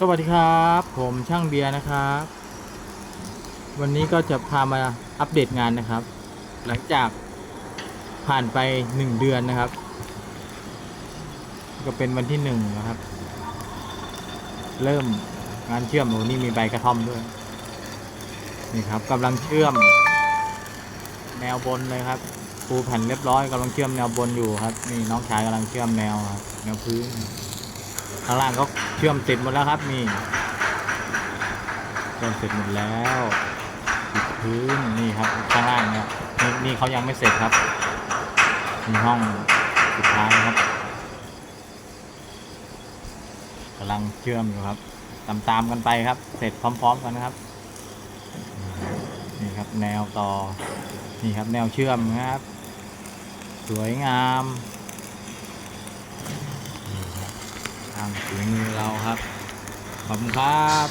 สวัสดีครับ ผมช่างเบียร์นะครับ วันนี้ก็จะพามาอัปเดตงานนะครับ หลังจากผ่านไปหนึ่งเดือนนะครับ ก็เป็นวันที่หนึ่งนะครับ เริ่มงานเชื่อมโอ้นี่มีใบกระท่อมด้วยนี่ครับกำลังเชื่อม แนวบนเลยครับปูแผ่นเรียบร้อยกำลังเชื่อมแนวบนอยู่ครับนี่น้องชายกำลังเชื่อมแนวครับแนวพื้น ข้างล่างก็เชื่อมติดหมดแล้วครับนี่เชื่อมเสร็จหมดแล้วติดพื้นนี่ครับข้างล่างเนี่ยนี่นี่เขายังไม่เสร็จครับมีห้องสุดท้ายครับกำลังเชื่อมอยู่ครับ ตามตามๆกันไปครับ เสร็จพร้อม ๆ กันนะครับ นี่ครับแนวต่อ นี่ครับแนวเชื่อมนะครับ สวยงาม ทางฝีมือเราครับ ขอบคุณครับ